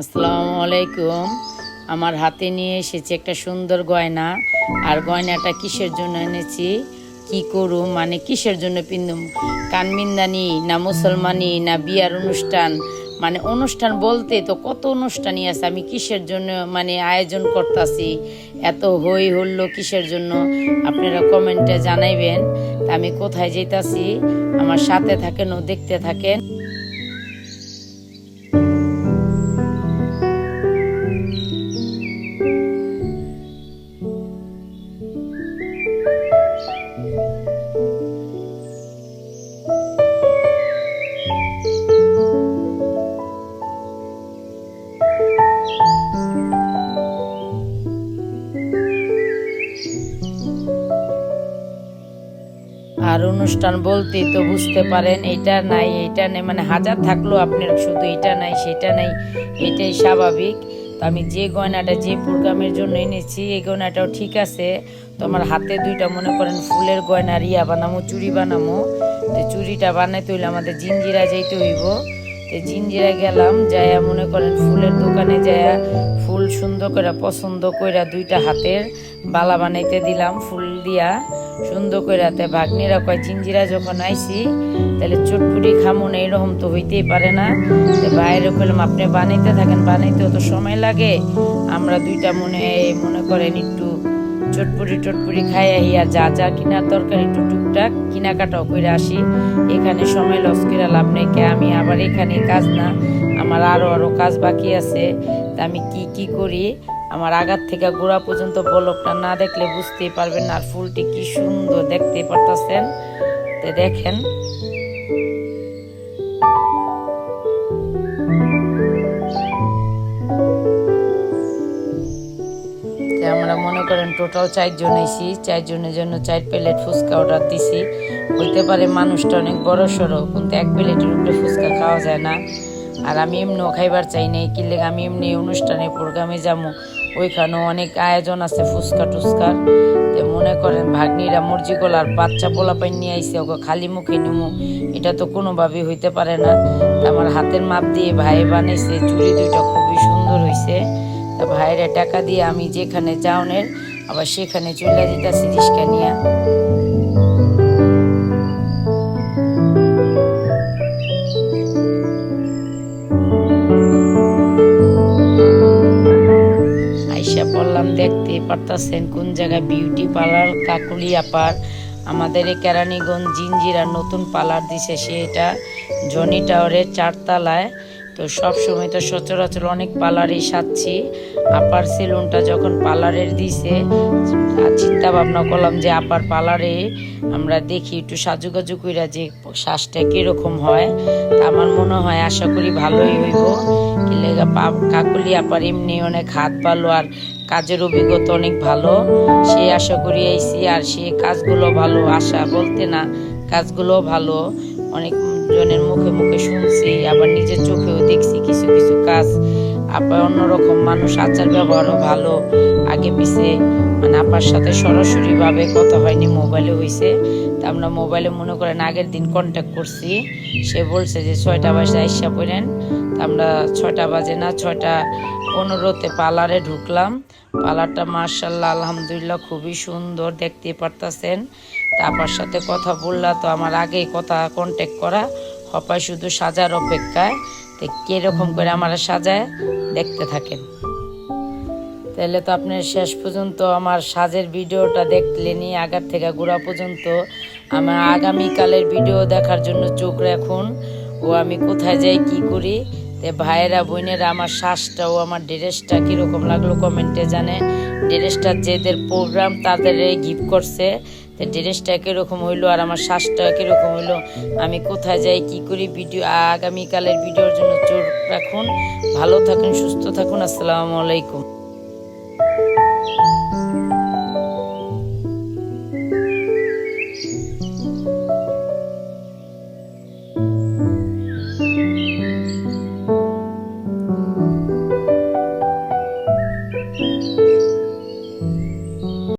আসসালামু আলাইকুম। আমার হাতে নিয়ে এসেছি একটা সুন্দর গয়না। আর গয়নাটা কিসের জন্য এনেছি? কি করুম মানে কিসের জন্য পিন্দুম কানমিন্দানি না মুসলমানি না বিয়ার অনুষ্ঠান? মানে অনুষ্ঠান বলতে তো কত অনুষ্ঠানই আছে? আমি কিসের জন্য মানে আয়োজন করতেছি? এত হই হল্লো কিসের জন্য? আপনারা কমেন্টে জানাইবেন। আমি কোথায় যেতেছি আমার সাথে থাকেন ও দেখতে থাকেন। আর অনুষ্ঠান বলতে তো বুঝতে পারেন, এটা নাই, এটা নেই মানে হাজার থাকলেও আপনার শুধু এটা নাই, সেটা নাই, এটাই স্বাভাবিক। তো আমি যে গয়নাটা যে প্রোগ্রামের জন্য এনেছি, এই গয়নাটাও ঠিক আছে, তো আমার হাতে দুইটা, মনে করেন, ফুলের গয়না রিয়া বানামো, চুড়ি বানামো। তো চুড়িটা বানাইতে হইলে আমাদের জিঞ্জিরা যাইতে হইব। তো জিঞ্জিরা গেলাম, যাইয়া মনে করেন, ফুলের দোকানে যাইয়া ফুল সুন্দর করে, পছন্দ কইরা দুইটা হাতের বালা বানাইতে দিলাম, ফুল দিয়া। সুন্দর করে তে ভাগ্নিরা কয় জিঞ্জিরা যখন আইসি তাহলে চটপুটি খামুন, এইরকম তো হইতেই পারে না। বাইরে কইলাম, আপনি বানাইতে থাকেন, বানাইতেও তো সময় লাগে। আমরা দুইটা মনে মনে করেন একটু চটপুরি টটপুরি খাই আইয়া যা যা কিনার দরকার একটু টুকটাক কেনাকাটাও করে আসি। এখানে সময় লস করে লাভ নেই, কে আমি আবার এখানে কাজ না, আমার আরও আরও কাজ বাকি আছে। তা আমি কি কি করি? আমার আগার থেকে গোড়া পর্যন্ত বলকটা না দেখলে বুঝতেই পারবেন আর ফুলটি কি সুন্দর দেখতে পারতেছেন। তো দেখেন। আমরা মনে করেন টোটাল চারজন এসি চারজনের জন্য চার প্লেট ফুচকা অর্ডার দিছি। হইতে পারে মানুষটা অনেক বড় সড়ো কিন্তু এক প্লেটের উপরে ফুচকা খাওয়া যায় না। আর আমি এমনিও খাইবার চাই না কি লেগে আমি এমনি অনুষ্ঠানে প্রোগ্রামে যাব ওইখানেও অনেক আয়োজন আছে, ফুচকা টুচকার। তো মনে করেন ভাগ্নিরা মর্জি গোলার বাচ্চা পোলা পাই নিয়ে আইসে ওকে খালি মুখে নিমু। এটা তো কোনোভাবেই হইতে পারে না। আমার হাতের মাপ দিয়ে ভাই বানাইছে চুড়ি দুইটা খুবই সুন্দর হইছে। তা ভাইয়েরা টাকা দিয়ে আমি যেখানে যাওনের আবার সেখানে চলে যেতেছি রিস্কা নিয়ে। পারতাছেন? কোন জায়গায় বিউটি পার্লার কাকুলি আপার। আমাদের এই কেরানীগঞ্জ জিঞ্জিরা নতুন পার্লার দিছে। সে এটা জনি টাওয়ারের চারতলায়। তো সব সময় তো সচরাচর অনেক পার্লারই সাজছি। আপার সেলুনটা যখন পার্লারের দিছে চিন্তা ভাবনা করলাম যে আপার পার্লারে আমরা দেখি, একটু সাজুগাজু কইরা যে শ্বাসটা কীরকম হয়। তা আমার মনে হয় আশা করি ভালোই হইব। কাকুলি আপার এমনি অনেক হাত ভালো আর কাজের অভিজ্ঞতা অনেক ভালো। সে আশা করি আইসি আর সে কাজগুলো ভালো, আশা বলতে না, কাজগুলো ভালো। অনেক জনের মুখে মুখে শুনছি, আবার নিজের চোখেও দেখছি কিছু কিছু কাজ। আবার অন্যরকম মানুষ, আচার ব্যবহারও ভালো। আগে পিছে মানে আপার সাথে সরাসরিভাবে কথা হয়নি, মোবাইলে হয়েছে তা আমরা মোবাইলে মনে করেন আগের দিন কন্ট্যাক্ট করছি। সে বলছে যে ছয়টা বাজে আইসা পড়েন। তা আমরা ছয়টা বাজে না, ছয়টা পনেরোতে পার্লারে ঢুকলাম। পার্লারটা মার্শাল্লাহ আলহামদুলিল্লাহ খুবই সুন্দর, দেখতে পারতাছেন। তারপর সাথে কথা বললা তো আমার আগেই কথা কন্ট্যাক্ট করা। হপায় শুধু সাজার অপেক্ষায়। তো কীরকম করে আমার সাজায়, দেখতে থাকেন। তাহলে তো আপনার শেষ পর্যন্ত আমার সাজের ভিডিওটা দেখলেনি আগার থেকে গোড়া পর্যন্ত। আমার আগামীকালের ভিডিও দেখার জন্য চোখ রাখুন, ও আমি কোথায় যাই, কি করি। তে ভাইয়েরা, বোনেরা, আমার শ্বাসটা ও আমার ড্রেসটা কীরকম লাগল কমেন্টে জানে। ড্রেসটা যেদের প্রোগ্রাম তাদের গিফট করছে। তা ড্রেসটা কীরকম হইল আর আমার শ্বাসটা কীরকম হইল? আমি কোথায় যাই, কি করি ভিডিও, আগামীকালের ভিডিওর জন্য চোখ রাখুন। ভালো থাকুন, সুস্থ থাকুন, আসসালামু আলাইকুম।